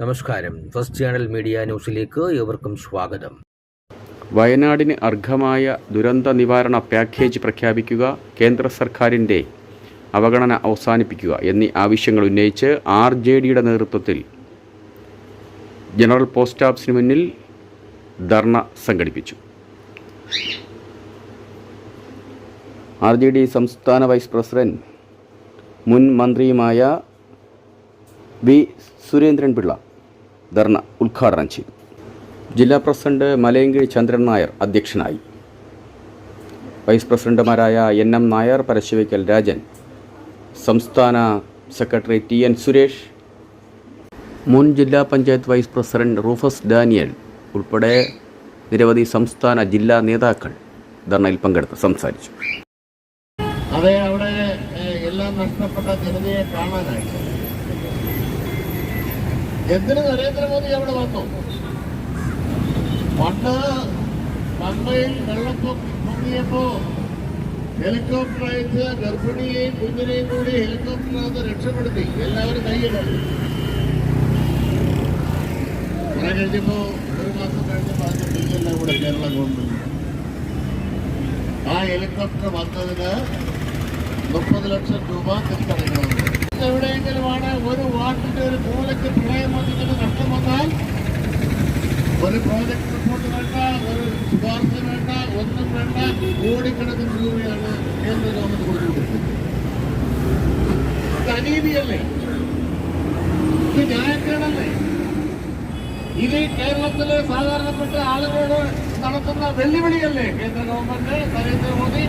നമസ്കാരം. First channel media ന്യൂസിലേക്ക് ഏവർക്കും സ്വാഗതം. വയനാടിന് അർഹമായ ദുരന്ത നിവാരണ പാക്കേജ് പ്രഖ്യാപിക്കുക കേന്ദ്ര സർക്കാരിന്റെ അവഗണന അവസാനിപ്പിക്കുക എന്നീ ആവശ്യങ്ങൾ ഉന്നയിച്ച് ആർ ജെ ഡിയുടെ നേതൃത്വത്തിൽ ജനറൽ പോസ്റ്റ് ഓഫീസിന് മുന്നിൽ ധർണ സംഘടിപ്പിച്ചു. ആർ ജെ ഡി സംസ്ഥാന വൈസ് പ്രസിഡന്റ് മുൻ മന്ത്രിയുമായ വി സുരേന്ദ്രൻപിള്ള ധർണ ഉദ്ഘാടനം ചെയ്തു. ജില്ലാ പ്രസിഡന്റ് മലയങ്കിഴി ചന്ദ്രൻ നായർ അധ്യക്ഷനായി. വൈസ് പ്രസിഡന്റുമാരായ എൻ എം നായർ പരശുവയ്ക്കൽ രാജൻ സംസ്ഥാന സെക്രട്ടറി ടി എൻ സുരേഷ് മുൻ ജില്ലാ panchayat vice president Rufus Daniel ഉൾപ്പെടെ നിരവധി സംസ്ഥാന ജില്ലാ നേതാക്കൾ ധർണയിൽ പങ്കെടുത്ത് സംസാരിച്ചു. അതെ അവിടെ എല്ലാം നഷ്ടപ്പെട്ട ജനതയെ കാണാനായിട്ട് എന്തിന് നരേന്ദ്രമോദി അവിടെ വന്നു? പണ്ട് പമ്പയിൽ വെള്ളപ്പൊക്കം പൊങ്ങിയപ്പോ ഹെലികോപ്റ്റർ അയച്ച് ഗർഭിണിയെയും കുഞ്ഞിനെയും കൂടി ഹെലികോപ്റ്ററിനകത്ത് രക്ഷപ്പെടുത്തി. എല്ലാവരും കൈയിടും കുറെ കഴിഞ്ഞപ്പോ ഒരു മാസം കഴിഞ്ഞപ്പോ അതിന്റെ ബില്ലെല്ലാം കൂടെ കേരള ഗവൺമെന്റ് ആ ഹെലികോപ്റ്റർ വന്നതിന് മുപ്പത് ലക്ഷം രൂപ തിരിച്ചടയ്ക്കണമെന്ന് എവിടെയെങ്കിലുമാണ് വാർഡിന്റെ ഒരു മൂലയ്ക്ക് പ്രളയം വന്നിട്ട് നഷ്ടം വന്നാൽ ഒരു പ്രോജക്ട് റിപ്പോർട്ട് വേണ്ട ഒരു ശുപാർശ വേണ്ട ഒന്നും വേണ്ട കോടിക്കണക്കിന് രൂപയാണ് കേന്ദ്ര ഗവൺമെന്റ് കൊടുക്കുന്നത് അനീതിയല്ലേ? ഇത് ന്യായക്കേടല്ലേ? ഇത് കേരളത്തിലെ സാധാരണപ്പെട്ട ആളുകളോട് നടത്തുന്ന വെല്ലുവിളിയല്ലേ കേന്ദ്ര ഗവൺമെന്റ് നരേന്ദ്രമോദി?